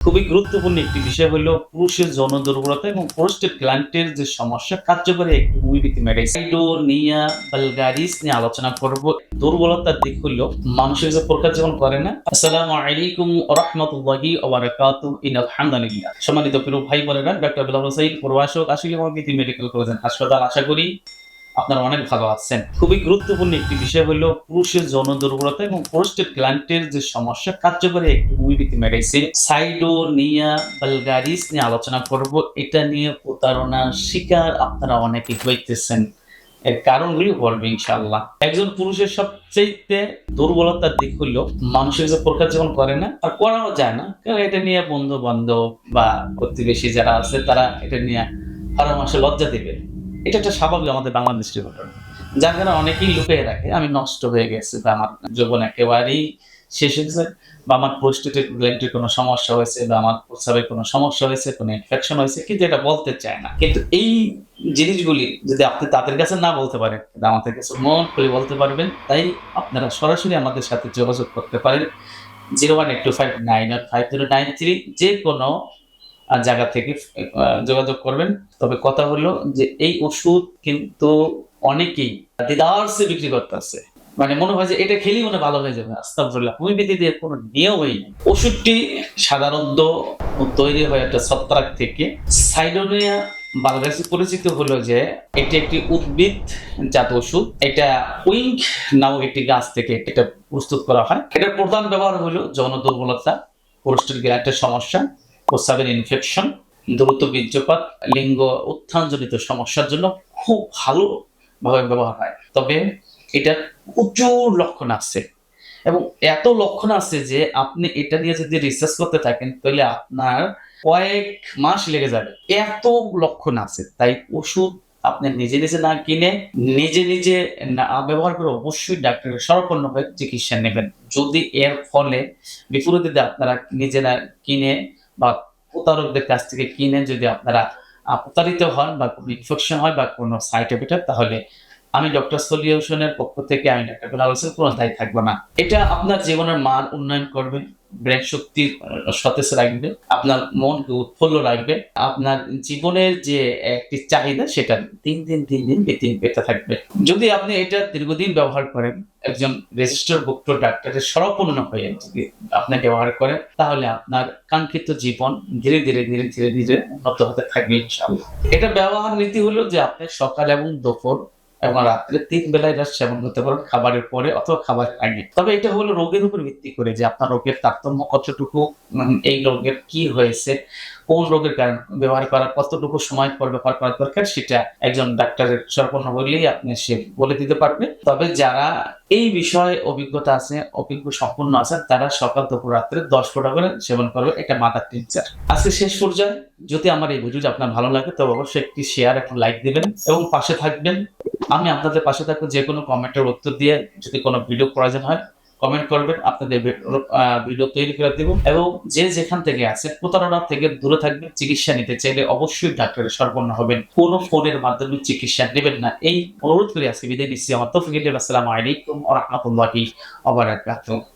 খুবই গুরুত্বপূর্ণ একটি বিষয় হলো পুরুষের যৌন দুর্বলতা এবং প্রোস্টেট গ্ল্যান্ডের যে সমস্যা, কার্যকরী একটি হোমিওপ্যাথি মেডিসিন নিয়া বালগারিস নিয়ে আলোচনা করব। দুর্বলতার দিক হলো মানুষের যে প্রকার যেমন করে না। আসসালামু আলাইকুম রাহমাতুল্লাহি ওয়া বারাকাতুহু। ইন আলহামদুলিল্লাহ। সম্মানিত প্রিয় ভাই বোনেরা ডক্টর বিলাল হোসেন, প্রভাষক আসলে হোমিওপ্যাথি মেডিকেল কলেজ হাসপাতাল। আশা করি আপনারা অনেক ভালো আছেন। খুবই গুরুত্বপূর্ণ একটি বিষয় হলো পুরুষের যৌন দুর্বলতা এবং প্রোস্টেট গ্ল্যান্ডের যে সমস্যা, কার্যকরী একটি হোমিওপ্যাথি মেডিসিন সাইডোনিয়া বালগারিস নিয়ে আলোচনা করব। এটা নিয়ে প্রতারণার শিকার আপনারা অনেকে হইতেছেন। এর কারণগুলি বলব ইনশাল্লাহ একজন পুরুষের সবচেয়ে দুর্বলতার দিক হলো মানুষের যে প্রকার যেমন করে না আর করাও যায় না। কারণ এটা নিয়ে বন্ধু বান্ধব বা প্রতিবেশী যারা আছে, তারা এটা নিয়ে পরামর্শে লজ্জা দেবে। এটা একটা স্বাভাবিক আমাদের বাংলাদেশের ঘটনা। যার কারণে অনেকেই লুকিয়ে রাখে আমি নষ্ট হয়ে গেছে বা আমার জীবন একেবারেই শেষ হয়েছে বা আমার প্রস্টেটের গ্ল্যান্ডের কোনো সমস্যা হয়েছে বা আমার প্রস্রাবের কোনো সমস্যা হয়েছে, কোনো ইনফেকশন হয়েছে কিন্তু এটা বলতে চায় না। কিন্তু এই জিনিসগুলি যদি আপনি তাদের কাছে না বলতে পারেন আমাদের কাছে মন খুলে বলতে পারবেন। তাই আপনারা সরাসরি আমাদের সাথে যোগাযোগ করতে পারেন। Zero one eight two five nine one five zero nine three যে কোনো জায়গা থেকে যোগাযোগ করবেন। তবে কথা হলো যে এই ওষুধ কিন্তু অনেকেই দিদার্সে বিক্রি করতেছে। মানে মনে হয় যে এটা খেলেই মনে ভালো হয়ে যাবে। হোমিওপ্যাথিতে এর কোনো নিয়মই নেই। ওষুধটি সাধারণত তৈরি হয় একটা ছত্রাক থেকে। সাইডোনিয়া বাংলাদেশে পরিচিত হলো যে এটি একটি উদ্ভিদ জাত ওষুধ। এটা উইঙ্ক নাও একটি গাছ থেকে এটা প্রস্তুত করা হয়। এটার প্রধান ব্যবহার হলো যৌন দুর্বলতা প্রোস্টেট গ্ল্যান্ডের সমস্যা। প্রস্রাবের ইনফেকশন দ্রুত বীর্যপাত, লিঙ্গ উত্থানজনিত সমস্যার জন্য খুব ভালোভাবে ব্যবহার হয়। তবে এটার প্রচুর লক্ষণ আছে এবং এত লক্ষণ আছে যে আপনি এটা নিয়ে যদি রিসার্চ করতে থাকেন, তাহলে আপনার কয়েক মাস লেগে যাবে। এত লক্ষণ আছে, তাই ওষুধ আপনি নিজে নিজে না কিনে নিজে নিজে না ব্যবহার করে অবশ্যই ডাক্তারের সরপন্ন হয়ে চিকিৎসা নেবেন। যদি এর ফলে বিপরীতে আপনারা নিজেরা কিনে বা প্রতারকদের কাছ থেকে কিনে যদি আপনারা প্রতারিত হন বা কোনো ইনফেকশন হয় বা কোনো সাইড এফেক্ট তাহলে আমি ডক্টর সলিউশনের পক্ষ থেকে আমি ডক্টর হোসেন কোনো দায়ী থাকব না। এটা আপনার জীবনের মান উন্নয়ন করবে। ব্রেন শক্তি সতেজ রাখবে, আপনার মনকে উৎফুল্ল রাখবে, আপনার জীবনের যে একটি চাহিদা সেটা দিন দিন দিন দিন দিন পেতে থাকবে। যদি আপনি এটা দীর্ঘদিন ব্যবহার করেন, একজন রেজিস্টার ভুক্ত ডাক্তারের সরপূর্ণ হয়ে যদি আপনি ব্যবহার করেন, তাহলে আপনার কাঙ্ক্ষিত জীবন ধীরে ধীরে ধীরে ধীরে ধীরে উন্নত হতে থাকবে, ইনশাআল্লাহ। এটা ব্যবহার নীতি হলো যে আপনি সকাল এবং দুপুর এবং রাত্রে তিন বেলায় এটা সেবন করতে পারেন খাবারের পরে অথবা খাবার আগে। তবে এটা হলো রোগের উপর ভিত্তি করে যে আপনার রোগের তারতম্য কতটুকু এই রোগের কি হয়েছে, কোন রোগের কারণ, ব্যবহার করার কতটুকু সময় পর ব্যবহার করা দরকার সেটা একজন ডাক্তারের সরপন্ন হলেই আপনি সে বলে দিতে পারবে। তবে যারা এই বিষয়ে অভিজ্ঞতা আছে, অভিজ্ঞ সম্পূর্ণ আছে তারা সকাল দুপুর রাত্রে দশ ফোঁটা করে সেবন করবে, এটা মাদার টিনচার আজকে শেষ পর্যায়ে যদি আমার এই ভিডিওটি আপনার ভালো লাগে, তবে অবশ্যই একটি শেয়ার এবং লাইক দিবেন এবং পাশে থাকবেন। আমি আপনাদের পাশে থাকব যে কোনো কমেন্টের উত্তর দিয়ে যদি কোনো ভিডিও প্রয়োজন হয় কমেন্ট করবেন, আপনাদের ভিডিও তৈরি করে দেব এবং যে যেখান থেকে আছে, প্রতারণা থেকে দূরে থাকবে চিকিৎসা নিতে চাইলে অবশ্যই ডাক্তারের সর্বন্ন হবেন। কোনো ফোনের মাধ্যমে চিকিৎসা নেবেন না। এই অনুরোধ করে আজকে বিদায় নিচ্ছি। আমার তফিক আসসালামু আলাইকুম ওয়া